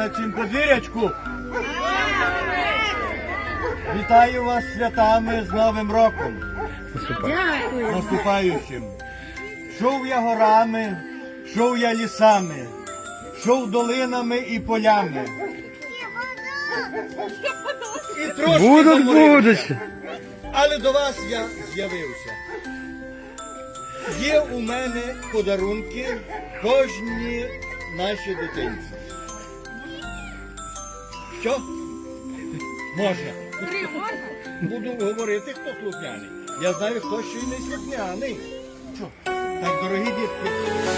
на цім подвір'ячку. Вітаю вас святами з Новим роком. Наступаючим. Шов я горами, шов я лісами, шов долинами і полями. І трошки Будуть, будуть. Але до вас я з'явився. Є у мене подарунки кожній нашій дитинці. Що? Можна. Буду говорити, хто слухняний. Я знаю, хто ще й не слухняний. Що? Так, дорогі дітки,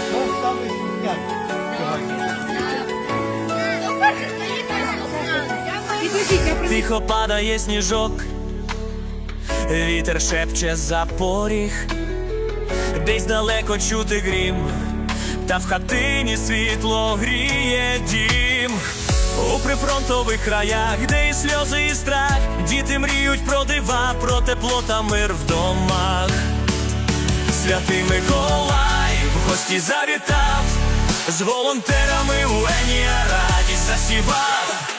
хто саме слухняний? Тихо падає сніжок, вітер шепче за поріг, десь далеко чути грім, та в хатині світло гріє дім. У прифронтових краях, де і сльози, і страх, діти мріють про дива, про тепло та мир в. Святий Миколай в гості завітав, з волонтерами у Енія радість засівав,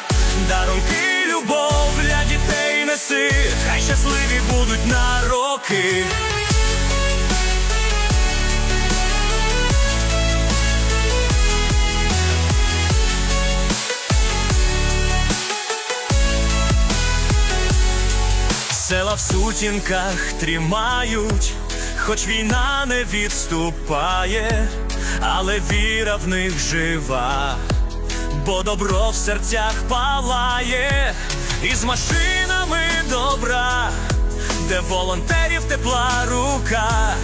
дарунки, любов для дітей неси, хай щасливі будуть на роки. Села в сутінках тримають, хоч війна не відступає, але віра в них жива, бо добро в серцях палає, і з машинами добра, де волонтерів тепла рука,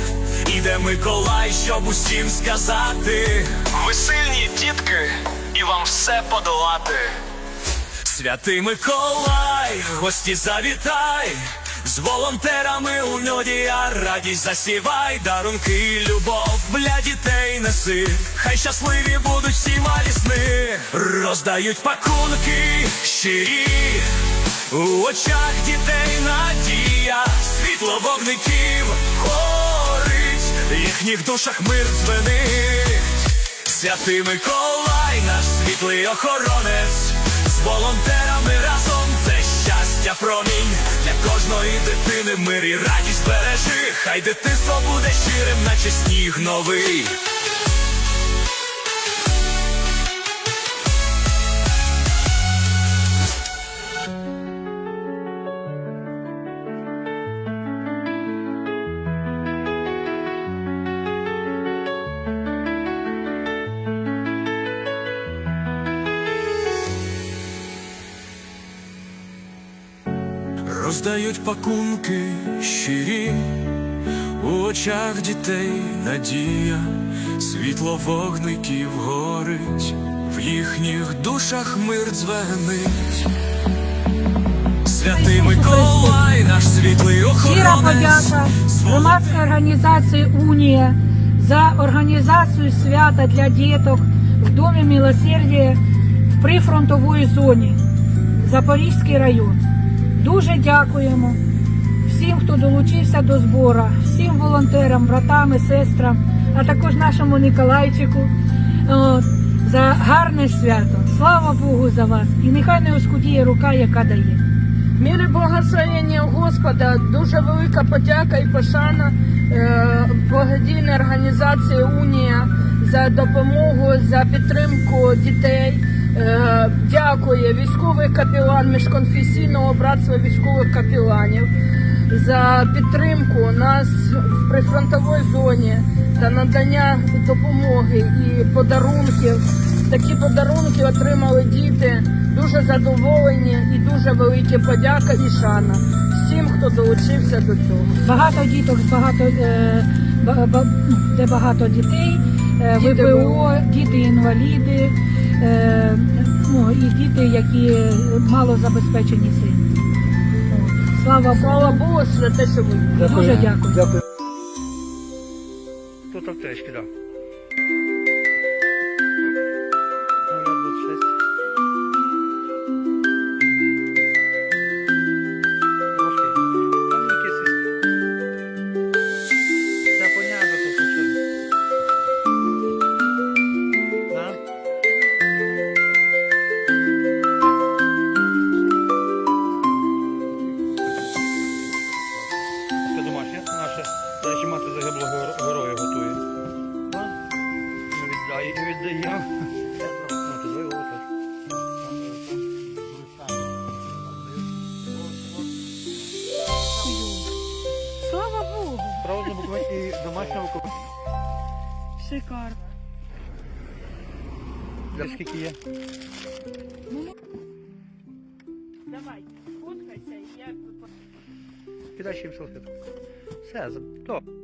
іде Миколай, щоб усім сказати. Ви сильні дітки, і вам все подолати. Святий Миколай, гості завітай, з волонтерами у ньоді, а радість засівай, дарунки, любов для дітей неси, хай щасливі будуть всі малі сни, роздають пакунки щирі, у очах дітей надія, світло вогників горить, їхніх душах мир дзвенить. Святий Миколай, наш світлий охоронець, волонтерами разом. Це щастя промінь для кожної дитини. Мир і радість бережи, хай дитинство буде щирим, наче сніг новий. Роздають пакунки щирі, у очах дітей надія, світло вогників горить, в їхніх душах мир дзвенить. Святий Миколай, наш світлий Щира охоронець, подяка з громадській організації Унія за організацію свята для діток в Домі Милосердя в прифронтовій зоні Запорізький район. Дуже дякуємо всім, хто долучився до збору, всім волонтерам, братам і сестрам, а також нашому Ніколайчику за гарне свято. Слава Богу за вас! І нехай не оскудіє рука, яка дає. Міри благословення Господа, дуже велика подяка і пошана е, благодійній організації Унія за допомогу, за підтримку дітей. Е, дякує військовий капелан міжконфесійного братства військових капеланів за підтримку нас в прифронтовій зоні та надання допомоги і подарунків. Такі подарунки отримали діти. Дуже задоволені і дуже велике подяка і шана всім, хто долучився до цього. Багато діток, багато, е, ну, де багато дітей, е, Діти ВПО, діти-інваліди, ну, і діти, які мало забезпечені сильні. Слава Слава Богу, Богу за те, що ви. дуже дякую. Дякую. Тут аптечки, да. Речі, мати загиблого геро- героя готує. Віддає, віддаємо. Ну, тут ви отак. Слава Богу! Правда, буквально і домашнього купити. Шикарно. Скільки є? Давай, фоткайся, і я Кидай ще їм салфетку. Все, за- то.